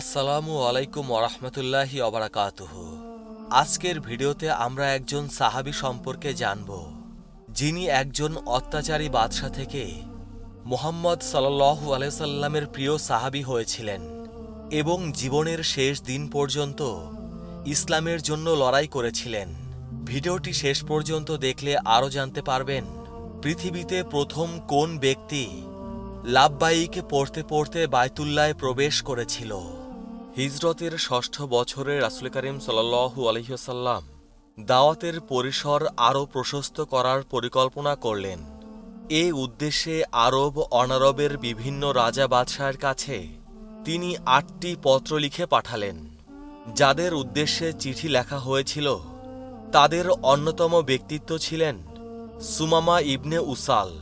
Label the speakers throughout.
Speaker 1: আসসালামু আলাইকুম ওরহমতুল্লাহি অবরাকাতুহ আজকের ভিডিওতে আমরা একজন সাহাবী সম্পর্কে জানব, যিনি একজন অত্যাচারী বাদশা থেকে মোহাম্মদ সাল্লু আলাইসাল্লামের প্রিয় সাহাবী হয়েছিলেন এবং জীবনের শেষ দিন পর্যন্ত ইসলামের জন্য লড়াই করেছিলেন। ভিডিওটি শেষ পর্যন্ত দেখলে আরও জানতে পারবেন পৃথিবীতে প্রথম কোন ব্যক্তি লাভবাইকে পড়তে পড়তে বায়তুল্লায় প্রবেশ করেছিল। হিজরতের ষষ্ঠ বছরে রাসুল করিম সাল্লু আলহিসাল্লাম দাওয়াতের পরিসর আরও প্রশস্ত করার পরিকল্পনা করলেন। এ উদ্দেশ্যে আরব অনারবের বিভিন্ন রাজা বাদশাহের কাছে তিনি আটটি পত্র লিখে পাঠালেন। যাদের উদ্দেশ্যে চিঠি লেখা হয়েছিল, তাদের অন্যতম ব্যক্তিত্ব ছিলেন সুমামা ইবনে উসাল।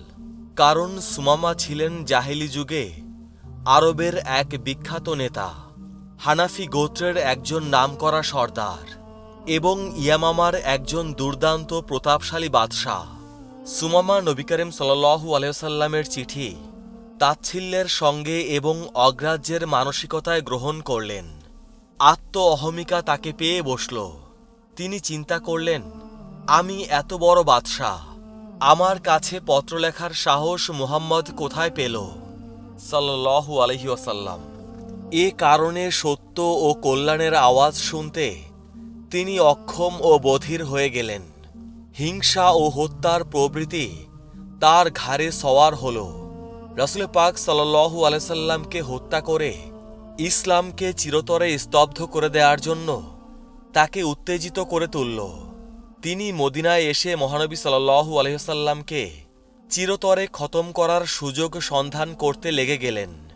Speaker 1: কারণ সুমামা ছিলেন জাহেলি যুগে আরবের এক বিখ্যাত নেতা। হানাফি গোত্রের একজন নামকরা সর্দার এবং ইয়ামামার একজন দুর্দান্ত প্রতাপশালী বাদশাহ। সুমামা নবী করিম সাল্লু আলাইসাল্লামের চিঠি তাচ্ছিল্যের সঙ্গে এবং অগ্রাহ্যের মানসিকতায় গ্রহণ করলেন। আত্ম অহমিকা তাকে পেয়ে বসল। তিনি চিন্তা করলেন, আমি এত বড় বাদশাহ, আমার কাছে পত্র লেখার সাহস মুহাম্মদ কোথায় পেল? সাল্লু আলহি ওয়াসাল্লাম। এ কারণে সত্য ও কল্যাণের আওয়াজ শুনতে তিনি অক্ষম ও বধির হয়ে গেলেন। হিংসা ও হত্যার প্রবৃত্তি তার ঘাড়ে সওয়ার হল। রসুল পাক সাল্লু আলাইসাল্লামকে হত্যা করে ইসলামকে চিরতরে স্তব্ধ করে দেওয়ার জন্য তাকে উত্তেজিত করে তুলল। তিনি মদিনায় এসে মহানবী সাল্লু আলহিসাল্লামকে চিরতরে খতম করার সুযোগ সন্ধান করতে লেগে গেলেন।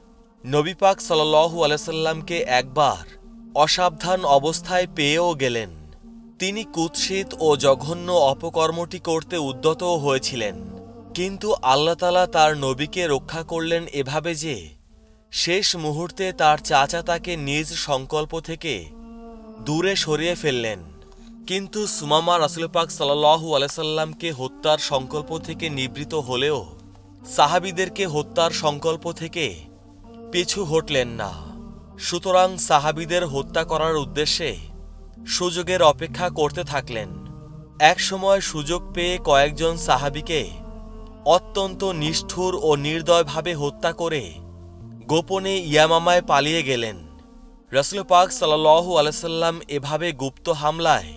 Speaker 1: নবী পাক সাল্লু আলাইসাল্লামকে একবার অসাবধান অবস্থায় পেয়েও গেলেন। তিনি কুৎসিত ও জঘন্য অপকর্মটি করতে উদ্যতও হয়েছিলেন। কিন্তু আল্লাতালা তার নবীকে রক্ষা করলেন এভাবে যে, শেষ মুহূর্তে তার চাচা তাকে নিজ সংকল্প থেকে দূরে সরিয়ে ফেললেন। কিন্তু সুমামা রাসুল পাক সাল্লাহু আলাইসাল্লামকে হত্যার সংকল্প থেকে নিবৃত হলেও, সাহাবিদেরকে হত্যার সংকল্প থেকে পিছু হটলেন না। সুতরাং সাহাবিদের হত্যা করার উদ্দেশ্যে সুযোগের অপেক্ষা করতে থাকলেন। একসময় সুযোগ পেয়ে কয়েকজন সাহাবিকে অত্যন্ত নিষ্ঠুর ও নির্দয়ভাবে হত্যা করে গোপনে ইয়ামামায় পালিয়ে গেলেন। রসুল পাক সাল্লু আলাইসাল্লাম এভাবে গুপ্ত হামলায়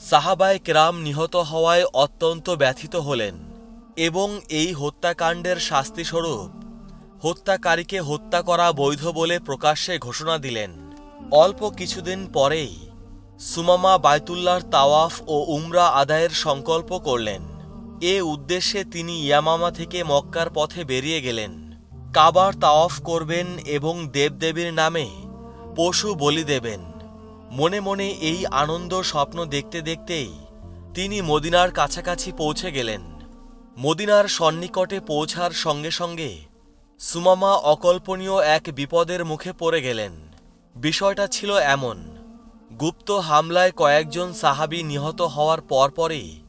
Speaker 1: সাহাবায় ক্রাম নিহত হওয়ায় অত্যন্ত ব্যথিত হলেন এবং এই হত্যাকাণ্ডের শাস্তিস্বরূপ হত্যাকারীকে হত্যা করা বৈধ বলে প্রকাশ্যে ঘোষণা দিলেন। অল্প কিছুদিন পরেই সুমামা বায়তুল্লার তাওয়াফ ও উমরা আদায়ের সংকল্প করলেন। এ উদ্দেশ্যে তিনি ইয়ামামা থেকে মক্কার পথে বেরিয়ে গেলেন। কাবার তাওয়াফ করবেন এবং দেবদেবীর নামে পশু বলি দেবেন। মনে মনে এই আনন্দ স্বপ্ন দেখতে দেখতেই তিনি মদিনার কাছাকাছি পৌঁছে গেলেন। মদিনার সন্নিকটে পৌঁছার সঙ্গে সঙ্গে সুমামা অকল্পনীয় এক বিপদের মুখে পড়ে গেলেন। বিষয়টা ছিল এমন। গুপ্ত হামলায় কয়েকজন সাহাবি নিহত হওয়ার পরপরই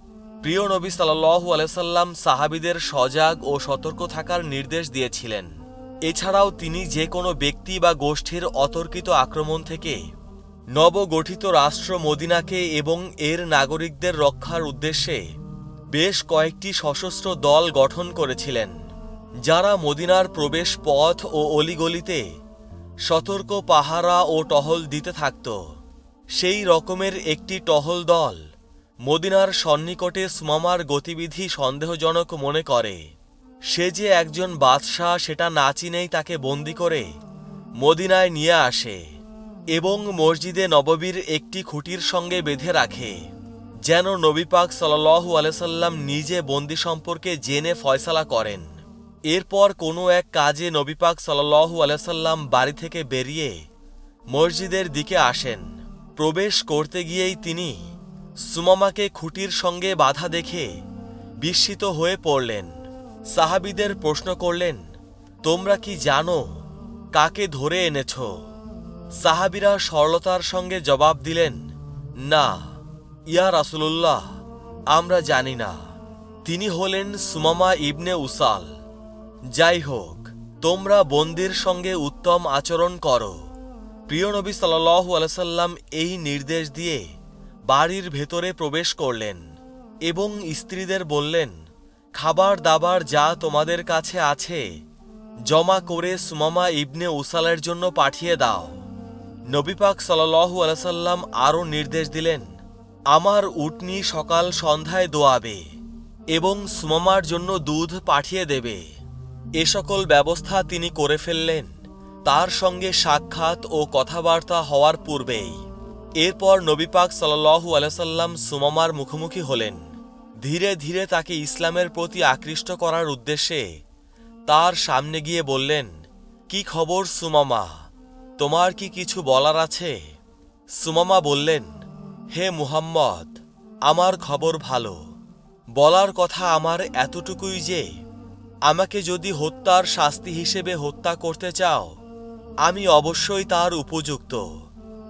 Speaker 1: প্রিয় নবী সাল্লু আলাইসাল্লাম সাহাবিদের সজাগ ও সতর্ক থাকার নির্দেশ দিয়েছিলেন। এছাড়াও তিনি যে কোনো ব্যক্তি বা গোষ্ঠীর অতর্কিত আক্রমণ থেকে নবগঠিত রাষ্ট্র মদিনাকে এবং এর নাগরিকদের রক্ষার উদ্দেশ্যে বেশ কয়েকটি সশস্ত্র দল গঠন করেছিলেন। যারা মদিনার প্রবেশ পথ ও অলিগলিতে সতর্ক পাহারা ও টহল দিতে থাকত, সেই রকমের একটি টহল দল মদিনার সন্নিকটে সুমামার গতিবিধি সন্দেহজনক মনে করে। সে যে একজন বাদশাহ সেটা না চিনেই তাকে বন্দি করে মদিনায় নিয়ে আসে এবং মসজিদে নববীর একটি খুঁটির সঙ্গে বেঁধে রাখে, যেন নবী পাক সাল্লু আলাইসাল্লাম নিজে বন্দি সম্পর্কে জেনে ফয়সালা করেন। এরপর কোনো এক কাজে নবীপাক সাল্লু আলাইসাল্লাম বাড়ি থেকে বেরিয়ে মসজিদের দিকে আসেন। প্রবেশ করতে গিয়েই তিনি সুমামাকে খুঁটির সঙ্গে বাধা দেখে বিস্মিত হয়ে পড়লেন। সাহাবিদের প্রশ্ন করলেন, তোমরা কি জানো কাকে ধরে এনেছ? সাহাবিরা সরলতার সঙ্গে জবাব দিলেন, না, ইয়া রাসুলুল্লাহ, আমরা জানি না। তিনি হলেন সুমামা ইবনে উসাল। যাই হোক, তোমরা বন্দির সঙ্গে উত্তম আচরণ করো। প্রিয় নবী সাল্লাল্লাহু আলাইসাল্লাম এই নির্দেশ দিয়ে বাড়ির ভেতরে প্রবেশ করলেন এবং স্ত্রীদের বললেন, খাবার দাবার যা তোমাদের কাছে আছে, জমা করে সুমামা ইবনে উসালের জন্য পাঠিয়ে দাও। নবী পাক সাল্লাল্লাহু আলাইসাল্লাম আরও নির্দেশ দিলেন, আমার উটনি সকাল সন্ধ্যায় দোয়াবে এবং সুমামার জন্য দুধ পাঠিয়ে দেবে। এ সকল ব্যবস্থা তিনি করে ফেললেন। তার সঙ্গে সাক্ষাৎ ও কথাবার্তা হওয়ার পূর্বেই। এরপর নবী পাক সাল্লাল্লাহু আলাইসাল্লাম সুমামার মুখোমুখি হলেন। ধীরে ধীরে তাকে ইসলামের প্রতি আকৃষ্ট করার উদ্দেশ্যে তার সামনে গিয়ে বললেন, কি খবর সুমামা? তোমার কি কিছু বলার আছে? সুমামা বললেন, হে মুহাম্মদ, আমার খবর ভালো। বলার কথা আমার এতটুকুই যে আমাকে যদি হত্যার শাস্তি হিসেবে হত্যা করতে চাও, আমি অবশ্যই তার উপযুক্ত।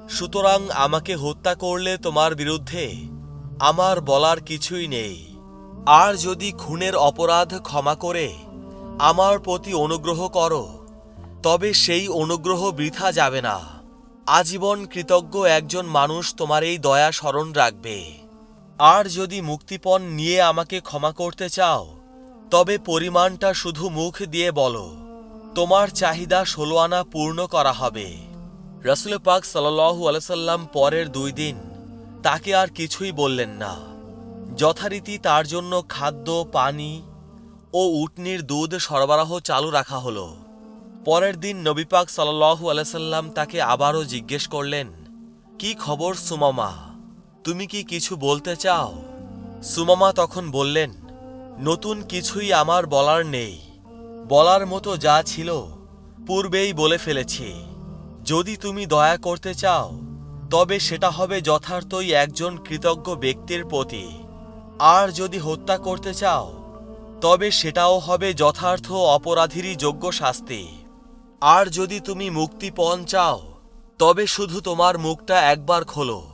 Speaker 1: সুতরাং আমাকে হত্যা করলে তোমার বিরুদ্ধে আমার বলার কিছুই নেই। আর যদি খুনের অপরাধ ক্ষমা করে আমার প্রতি অনুগ্রহ করো, তবে সেই অনুগ্রহ বৃথা যাবে না। আজীবন কৃতজ্ঞ একজন মানুষ তোমার এই দয়া স্মরণ রাখবে। আর যদি মুক্তিপণ নিয়ে আমাকে ক্ষমা করতে চাও তবে পরিমাণটা শুধু মুখ দিয়ে বলো। তোমার চাহিদা ষোলো আনা পূর্ণ করা হবে। রসুল পাক সাল্লাহু আলসাল্লাম পরের দুই দিন তাকে আর কিছুই বললেন না। যথারীতি তার জন্য খাদ্য, পানি ও উটনির দুধ সরবরাহ চালু রাখা হলো। পরের দিন নবী পাক সাল্লাহু আলসাল্লাম তাকে আবারও জিজ্ঞেস করলেন, কি খবর সুমামা? তুমি কি কিছু বলতে চাও? সুমামা তখন বললেন নতুন কিছুই আমার বলার নেই। বলার মতো যা ছিল, পূর্বেই বলে ফেলেছি। যদি তুমি দয়া করতে চাও, তবে সেটা হবে যথার্থই একজন কৃতজ্ঞ ব্যক্তির প্রতি। আর যদি হত্যা করতে চাও, তবে সেটাও হবে যথার্থ অপরাধীরই যোগ্য শাস্তি। আর যদি তুমি মুক্তিপণ চাও, তবে শুধু তোমার মুখটা একবার খোলো।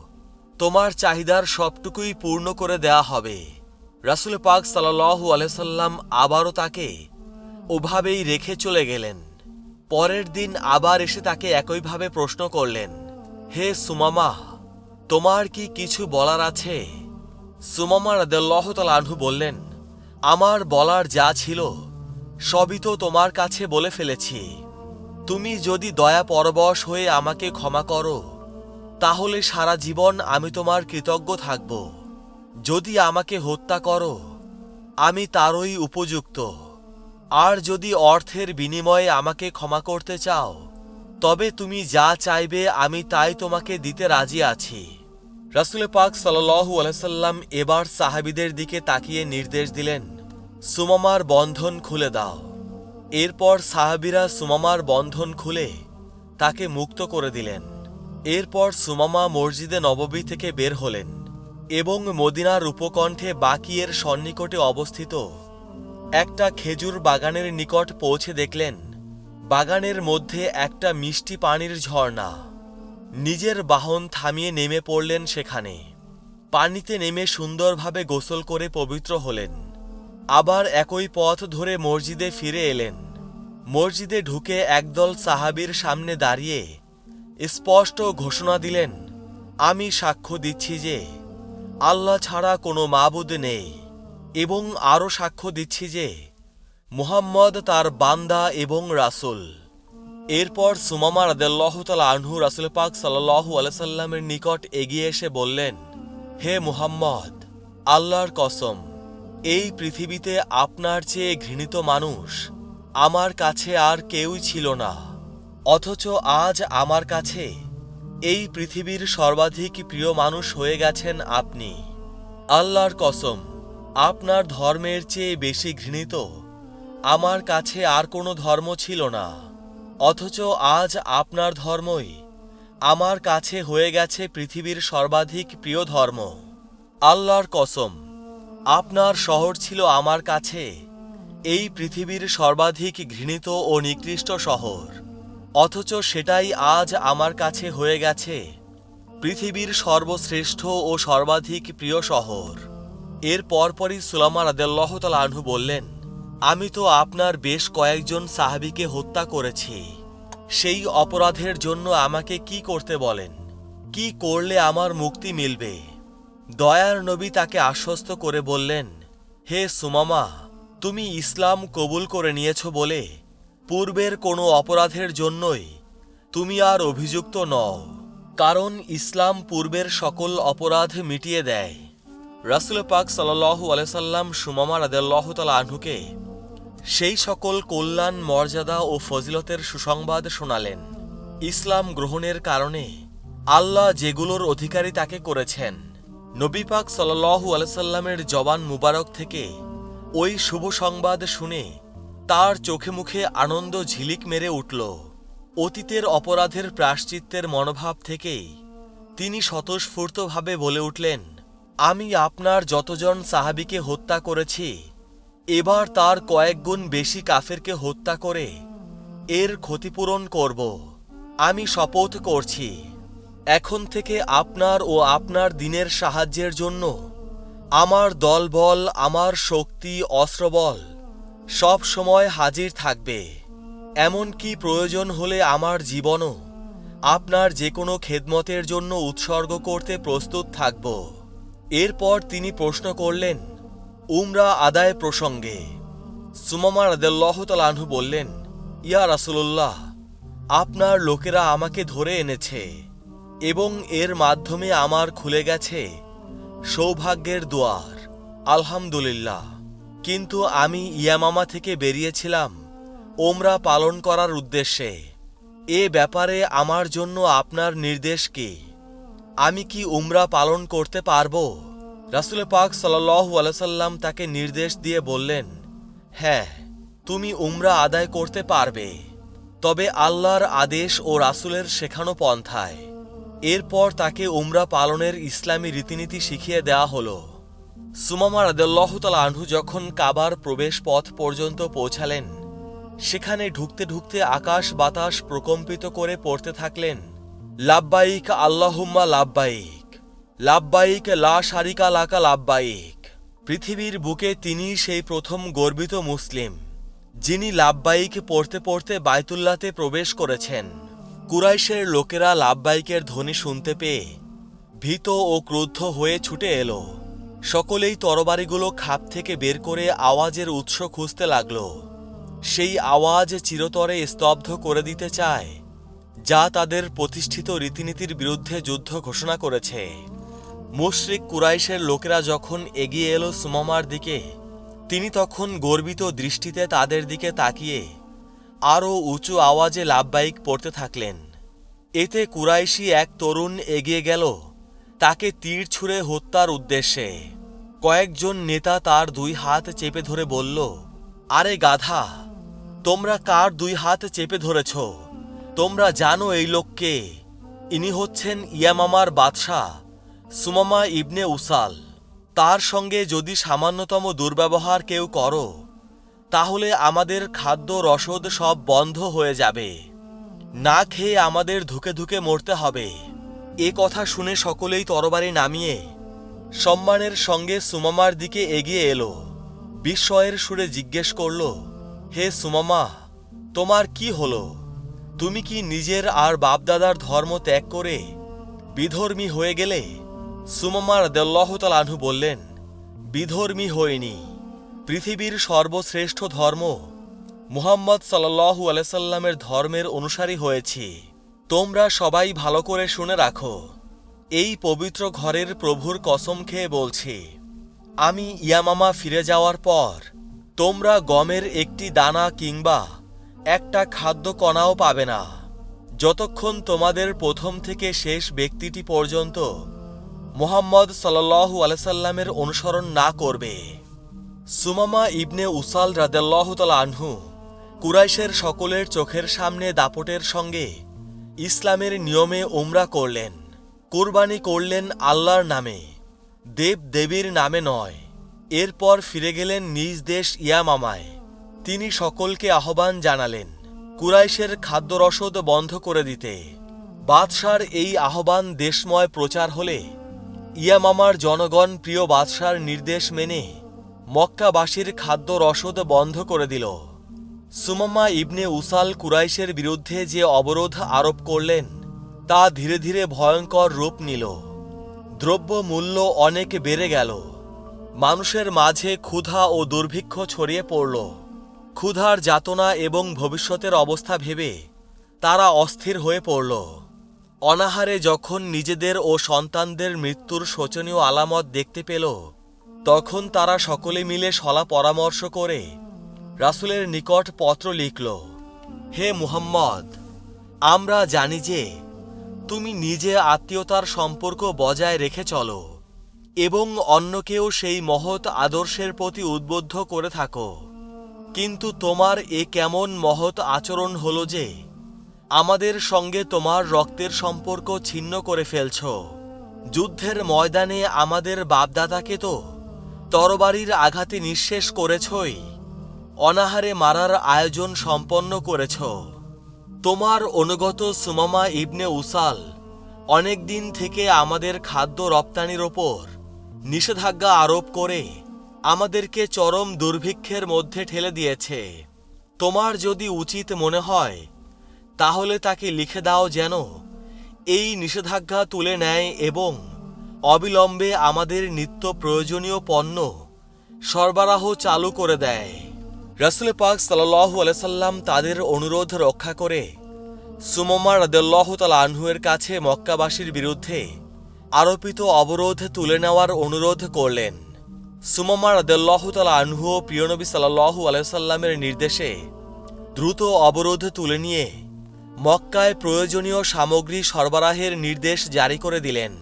Speaker 1: তোমার চাহিদার সবটুকুই পূর্ণ করে দেয়া হবে। রাসুল পাক সাল্লাহু আলসাল্লাম আবারও তাকে ওভাবেই রেখে চলে গেলেন। পরের দিন আবার এসে তাকে একইভাবে প্রশ্ন করলেন, হে সুমামা, তোমার কি কিছু বলার আছে? সুমামা রাদেল্লাহ আনহু বললেন, আমার বলার যা ছিল, সবই তো তোমার কাছে বলে ফেলেছি। তুমি যদি দয়া পরবশ হয়ে আমাকে ক্ষমা করো, তাহলে সারা জীবন আমি তোমার কৃতজ্ঞ থাকব। যদি আমাকে হত্যা করো, আমি তারই উপযুক্ত। আর যদি অর্থের বিনিময়ে আমাকে ক্ষমা করতে চাও, তবে তুমি যা চাইবে আমি তাই তোমাকে দিতে রাজি আছি। রাসুল পাক সাল্লু আলাইসাল্লাম এবার সাহাবিদের দিকে তাকিয়ে নির্দেশ দিলেন, সুমামার বন্ধন খুলে দাও। এরপর সাহাবিরা সুমামার বন্ধন খুলে তাকে মুক্ত করে দিলেন। এরপর সুমামা মসজিদে নববী থেকে বের হলেন। এবং মদিনার উপকণ্ঠে বাকিয়ের সন্নিকটে অবস্থিত। একটা খেজুর বাগানের নিকট পৌঁছে দেখলেন, বাগানের মধ্যে একটা মিষ্টি পানির ঝর্ণা। নিজের বাহন থামিয়ে নেমে পড়লেন সেখানে। পানিতে নেমে সুন্দরভাবে গোসল করে পবিত্র হলেন। আবার একই পথ ধরে মসজিদে ফিরে এলেন। মসজিদে ঢুকে একদল সাহাবির সামনে দাঁড়িয়ে স্পষ্ট ঘোষণা দিলেন, আমি সাক্ষ্য দিচ্ছি যে আল্লাহ ছাড়া কোনো মাবুদ নেই, এবং আরও সাক্ষ্য দিচ্ছি যে, মুহাম্মদ তার বান্দা এবং রাসুল। এরপর সুমামা রাদেল্লাহতাল আনহু রাসুল পাক সাল্লাহু আলসাল্লামের নিকট এগিয়ে এসে বললেন, হে মুহাম্মদ, আল্লাহর কসম, এই পৃথিবীতে আপনার চেয়ে ঘৃণিত মানুষ আমার কাছে আর কেউই ছিল না, অথচ আজ আমার কাছে এই পৃথিবীর সর্বাধিক প্রিয় মানুষ হয়ে গেছেন আপনি। আল্লাহর কসম, আপনার ধর্মের চেয়ে বেশি ঘৃণিত। আমার কাছে আর কোনো ধর্ম ছিল না। অথচ আজ আপনার ধর্মই আমার কাছে হয়ে গেছে পৃথিবীর সর্বাধিক প্রিয় ধর্ম। আল্লাহর কসম, আপনার শহর ছিল আমার কাছে। এই পৃথিবীর সর্বাধিক ঘৃণিত ও নিকৃষ্ট শহর। অথচ সেটাই আজ আমার কাছে হয়ে গেছে। পৃথিবীর সর্বশ্রেষ্ঠ ও সর্বাধিক প্রিয় শহর। এর পরপরই সুলামা রাদেল্লাহ আনহু বললেন, আমি তো আপনার বেশ কয়েকজন সাহাবিকে হত্যা করেছি। সেই অপরাধের জন্য আমাকে কি করতে বলেন? কি করলে আমার মুক্তি মিলবে? দয়ার নবী তাকে আশ্বস্ত করে বললেন, হে সুমামা, তুমি ইসলাম কবুল করে নিয়েছ বলে পূর্বের কোনো অপরাধের জন্যই তুমি আর অভিযুক্ত নও, কারণ ইসলাম পূর্বের সকল অপরাধ মিটিয়ে দেয়। রাসুল পাক সাল্লাহু আলাইসাল্লাম সুমামা রাদেল্লাহ তালা আনহুকে সেই সকল কল্যাণ, মর্যাদা ও ফজিলতের সুসংবাদ শোনালেন। ইসলাম গ্রহণের কারণে আল্লাহ যেগুলোর অধিকারী তাকে করেছেন। নবী পাক সাল্লাহু আলাইসাল্লামের জবান মুবারক থেকে ওই শুভ সংবাদ শুনে তার চোখে মুখে আনন্দ ঝিলিক মেরে উঠল। অতীতের অপরাধের প্রাশ্চিত্যের মনোভাব থেকেই তিনি স্বতঃস্ফূর্তভাবে বলে উঠলেন, আমি আপনার যতজন সাহাবিকে হত্যা করেছি, এবার তার কয়েকগুণ বেশি কাফেরকে হত্যা করে এর ক্ষতিপূরণ করব। আমি শপথ করছি, এখন থেকে আপনার ও আপনার দিনের সাহায্যের জন্য আমার দলবল, আমার শক্তি, অস্ত্রবল সব সময় হাজির থাকবে। এমনকি প্রয়োজন হলে আমার জীবনও আপনার যে কোনো খেদমতের জন্য উৎসর্গ করতে প্রস্তুত থাকব। এরপর তিনি প্রশ্ন করলেন, উমরা আদায় প্রসঙ্গে? সুমামা রাদেল্লাহ তালাহু বললেন, ইয়া রাসুলুল্লাহ, আপনার লোকেরা আমাকে ধরে এনেছে এবং এর মাধ্যমে আমার খুলে গেছে সৌভাগ্যের দুয়ার। আলহামদুলিল্লাহ। কিন্তু আমি ইয়ামামা থেকে বেরিয়েছিলাম ওমরা পালন করার উদ্দেশ্যে। এ ব্যাপারে আমার জন্য আপনার নির্দেশ কি? আমি কি উমরা পালন করতে পারব? রাসুল পাক সাল্লাহু আলাইসাল্লাম তাকে নির্দেশ দিয়ে বললেন হ্যাঁ তুমি উমরা আদায় করতে পারবে। তবে আল্লাহর আদেশ ও রাসুলের শেখানো পন্থায়। এরপর তাকে উমরা পালনের ইসলামী রীতিনীতি শিখিয়ে দেওয়া হলো। সুমামা রাদেল্লাহ আনহু যখন কাবার প্রবেশ পথ পর্যন্ত পৌঁছালেন, সেখানে ঢুকতে ঢুকতে আকাশ বাতাস প্রকম্পিত করে পড়তে থাকলেন, লাব্বাইক আল্লাহুম্মা লাব্বাইক লাব্বাইক লা শারিকা লাকা লাব্বাইক, পৃথিবীর বুকে তিনি সেই প্রথম গর্বিত মুসলিম, যিনি লাব্বাইক পড়তে পড়তে বায়তুল্লাতে প্রবেশ করেছেন। কুরাইশের লোকেরা লাব্বাইকের ধ্বনি শুনতে পেয়ে ভীত ও ক্রুদ্ধ হয়ে ছুটে এলো। সকলেই তরবারিগুলো খাপ থেকে বের করে আওয়াজের উৎস খুঁজতে লাগল। সেই আওয়াজ চিরতরে স্তব্ধ করে দিতে চায়, যা তাদের প্রতিষ্ঠিত রীতিনীতির বিরুদ্ধে যুদ্ধ ঘোষণা করেছে। মুশরিক কুরাইশের লোকেরা যখন এগিয়ে এলো সুমামার দিকে, তিনি তখন গর্বিত দৃষ্টিতে তাদের দিকে তাকিয়ে আরও উঁচু আওয়াজে লাভবাহিক পড়তে থাকলেন। এতে কুরাইশি এক তরুণ এগিয়ে গেল। তাকে তীর ছুঁড়ে হত্যার উদ্দেশ্যে। কয়েকজন নেতা তার দুই হাত চেপে ধরে বলল, আরে গাধা, তোমরা কার দুই হাত চেপে ধরেছ? তোমরা জানো এই লোককে ইনি হচ্ছেন ইয়ামামার বাদশাহ সুমামা ইবনে উসাল। তার সঙ্গে যদি সামান্যতম দুর্ব্যবহার কেউ করো, তাহলে আমাদের খাদ্য রসদ সব বন্ধ হয়ে যাবে। না খেয়ে আমাদের ধুকে ধুকে মরতে হবে। এ কথা শুনে সকলেই তরবারি নামিয়ে সম্মানের সঙ্গে সুমামার দিকে এগিয়ে এলো। বিস্ময়ের সুরে জিজ্ঞেস করল, হে সুমামা, তোমার কি হলো? তুমি কি নিজের আর বাপদাদার ধর্ম ত্যাগ করে বিধর্মী হয়ে গেলে? সুমামার দেল্লাহতাল আনহু বললেন, বিধর্মী হয়নি পৃথিবীর সর্বশ্রেষ্ঠ ধর্ম মুহাম্মদ সাল্লাহু আলাইসাল্লামের ধর্মের অনুসারী হয়েছি। তোমরা সবাই ভালো করে শুনে রাখো। এই পবিত্র ঘরের প্রভুর কসম খেয়ে বলছি, আমি ইয়ামামা ফিরে যাওয়ার পর তোমরা গমের একটি দানা কিংবা একটা খাদ্য কণাও পাবে না। যতক্ষণ তোমাদের প্রথম থেকে শেষ ব্যক্তিটি পর্যন্ত মোহাম্মদ সাল্লাহু আলাইসাল্লামের অনুসরণ না করবে। সুমামা ইবনে উসাল রাদেল্লাহ আনহু কুরাইশের সকলের চোখের সামনে দাপটের সঙ্গে ইসলামের নিয়মে উমরা করলেন, কোরবানি করলেন আল্লাহর নামে, দেব দেবীর নামে নয়। এরপর ফিরে গেলেন নিজ দেশ ইয়ামামায়। তিনি সকলকে আহ্বান জানালেন, কুরাইশের খাদ্যরসদ বন্ধ করে দিতে। বাদশার এই আহ্বান দেশময় প্রচার হলে, ইয়ামামার জনগণ প্রিয় বাদশার নির্দেশ মেনে মক্কাবাসীর খাদ্য রসদ বন্ধ করে দিল। সুমামা ইবনে উসাল কুরাইশের বিরুদ্ধে যে অবরোধ আরোপ করলেন, তা ধীরে ধীরে ভয়ঙ্কর রূপ নিল। দ্রব্য মূল্য অনেক বেড়ে গেল। মানুষের মাঝে ক্ষুধা ও দুর্ভিক্ষ ছড়িয়ে পড়ল। ক্ষুধার যাতনা এবং ভবিষ্যতের অবস্থা ভেবে তারা অস্থির হয়ে পড়ল। অনাহারে যখন নিজেদের ও সন্তানদের মৃত্যুর শোচনীয় আলামত দেখতে পেল, তখন তারা সকলে মিলে সলা পরামর্শ করে রাসূলের নিকট পত্র লিখল, হে মুহাম্মদ, আমরা জানি যে তুমি নিজে আত্মীয়তার সম্পর্ক বজায় রেখে চলো এবং অন্যকেও সেই মহৎ আদর্শের প্রতি উদ্বুদ্ধ করে থাকো। কিন্তু তোমার এ কেমন মহৎ আচরণ হলো যে আমাদের সঙ্গে তোমার রক্তের সম্পর্ক ছিন্ন করে ফেলছ। যুদ্ধের ময়দানে আমাদের বাপদাদাকে তো তরবারির আঘাতে নিঃশেষ করেছই। অনাহারে মারার আয়োজন সম্পন্ন করেছ। তোমার অনুগত সুমামা ইবনে উসাল অনেক দিন থেকে আমাদের খাদ্য রপ্তানির ওপর নিষেধাজ্ঞা আরোপ করে আমাদেরকে চরম দুর্ভিক্ষের মধ্যে ঠেলে দিয়েছে। তোমার যদি উচিত মনে হয়, তাহলে তাকে লিখে দাও যেন এই নিষেধাজ্ঞা তুলে নেয় এবং অবিলম্বে আমাদের নিত্য প্রয়োজনীয় পণ্য সরবরাহ চালু করে দেয়। রাসুল পাক সাল্লাহ আলাইসাল্লাম তাদের অনুরোধ রক্ষা করে সুমমা রাদেল্লাহ তাল আনহুয়ের কাছে মক্কাবাসীর বিরুদ্ধে আরোপিত অবরোধ তুলে নেওয়ার অনুরোধ করলেন। সুমমা রাদেল্লাহ তাল আনহু ও প্রিয়নবী সাল্লাহু আলাইসাল্লামের নির্দেশে দ্রুত অবরোধ তুলে নিয়ে মক্কায় প্রয়োজনীয় সামগ্রী সরবরাহের নির্দেশ জারি করে দিলেন।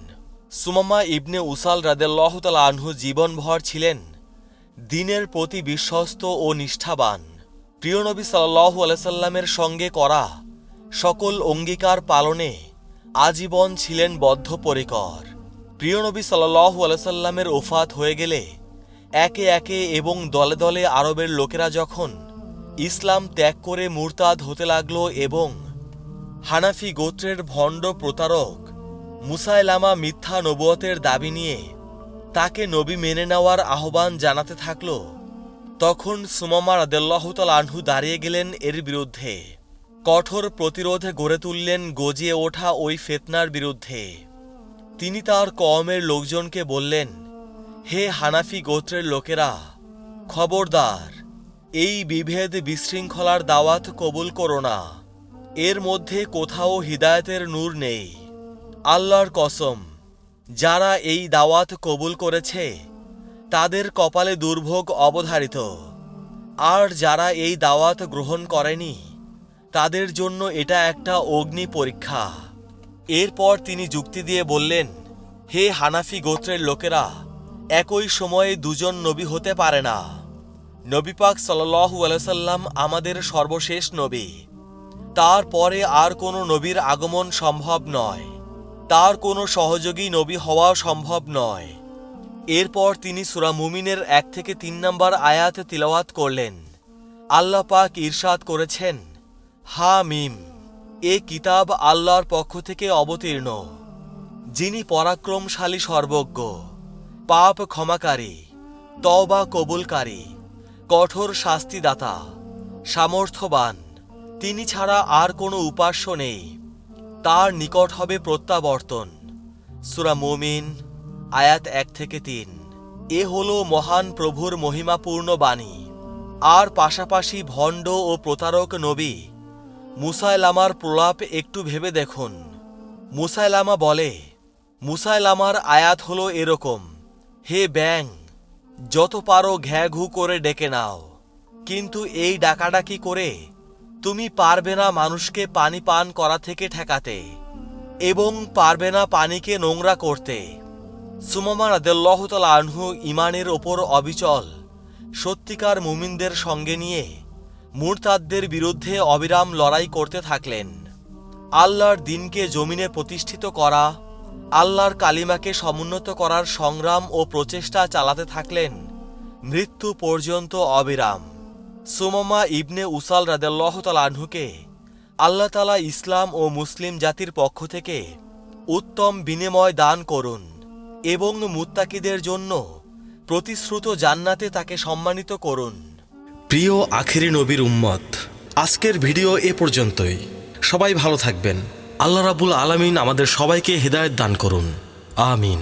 Speaker 1: সুমামা ইবনে উসাল রাদেল্লাহ তাল আনহু জীবনভর ছিলেন। দিনের প্রতি বিশ্বস্ত ও নিষ্ঠাবান। প্রিয়নবী সাল্লাহু আলাইসাল্লামের সঙ্গে করা সকল অঙ্গীকার পালনে আজীবন ছিলেন বদ্ধপরিকর। প্রিয়নবী সাল্লাহু আলাইসাল্লামের ওফাত হয়ে গেলে একে একে এবং দলে দলে আরবের লোকেরা যখন ইসলাম ত্যাগ করে মুরতাদ হতে লাগল এবং হানাফি গোত্রের ভণ্ড প্রতারক মুসাইলামা মিথ্যা নবুয়তের দাবি নিয়ে তাকে নবী মেনে নেওয়ার আহ্বান জানাতে থাকল। তখন সুমামা রাদেল্লাহতাল আনহু দাঁড়িয়ে গেলেন এর বিরুদ্ধে। কঠোর প্রতিরোধে গড়ে তুললেন গজিয়ে ওঠা ওই ফেতনার বিরুদ্ধে। তিনি তার কওমের লোকজনকে বললেন, হে হানাফি গোত্রের লোকেরা, খবরদার, এই বিভেদ বিশৃঙ্খলার দাওয়াত কবুল করো না। এর মধ্যে কোথাও হিদায়তের নূর নেই। আল্লাহর কসম যারা এই দাওয়াত কবুল করেছে, তাদের কপালে দুর্ভোগ অবধারিত। আর যারা এই দাওয়াত গ্রহণ করেনি, তাদের জন্য এটা একটা অগ্নি পরীক্ষা। এরপর তিনি যুক্তি দিয়ে বললেন, হে হানাফি গোত্রের লোকেরা, একই সময়ে দুজন নবী হতে পারে না। নবী পাক আলাইসাল্লাম আমাদের সর্বশেষ নবী। তারপরে আর কোনো নবীর আগমন সম্ভব নয়। তার কোনো সহযোগী নবী হওয়া সম্ভব নয়। এরপর তিনি সুরা মুমিনের এক থেকে তিন নম্বর আয়াত তিলাওয়াত করলেন। আল্লাহ পাক ইরশাদ করেছেন, হা মিম, এ কিতাব আল্লাহর পক্ষ থেকে অবতীর্ণ, যিনি পরাক্রমশালী সর্বজ্ঞ, পাপ ক্ষমাকারী, তওবা কবুলকারী, কঠোর শাস্তিদাতা, সামর্থ্যবান। তিনি ছাড়া আর কোনো উপাস্য নেই। তার নিকট হবে প্রত্যাবর্তন। সুরা মুমিন, আয়াত এক থেকে তিন। এ হলো মহান প্রভুর মহিমাপূর্ণ বাণী। আর পাশাপাশি ভণ্ড ও প্রতারক নবী মুসাইলামার প্রলাপ একটু ভেবে দেখুন। মুসাইলামা বলে, মুসাইলামার আয়াত হলো এরকম, হে ব্যাং, যত পারো ঘ্যাঘু করে ডেকে নাও। কিন্তু এই ডাকাডাকি করে তুমি পারবে না মানুষকে পানি পান করা থেকে ঠেকাতে এবং পারবে না পানিকে নোংরা করতে। সুমামা রাদেল্লাহতাল আনহু ইমানের ওপর অবিচল সত্যিকার মুমিনদের সঙ্গে নিয়ে মুরতাদদের বিরুদ্ধে অবিরাম লড়াই করতে থাকলেন। আল্লাহর দিনকে জমিনে প্রতিষ্ঠিত করা, আল্লাহর কালিমাকে সমুন্নত করার সংগ্রাম ও প্রচেষ্টা চালাতে থাকলেন মৃত্যু পর্যন্ত অবিরাম। সুমামা ইবনে উসাল রাদেল্লাহতাল আনহুকে, আল্লাহ তালা ইসলাম ও মুসলিম জাতির পক্ষ থেকে উত্তম বিনিময় দান করুন এবং মুত্তাকিদের জন্য প্রতিশ্রুত জান্নাতে তাকে সম্মানিত করুন।
Speaker 2: প্রিয় আখেরি নবীর উম্মত, আজকের ভিডিও এ পর্যন্তই। সবাই ভালো থাকবেন। আল্লাহ রাবুল আলামিন আমাদের সবাইকে হেদায়েত দান করুন। আমিন।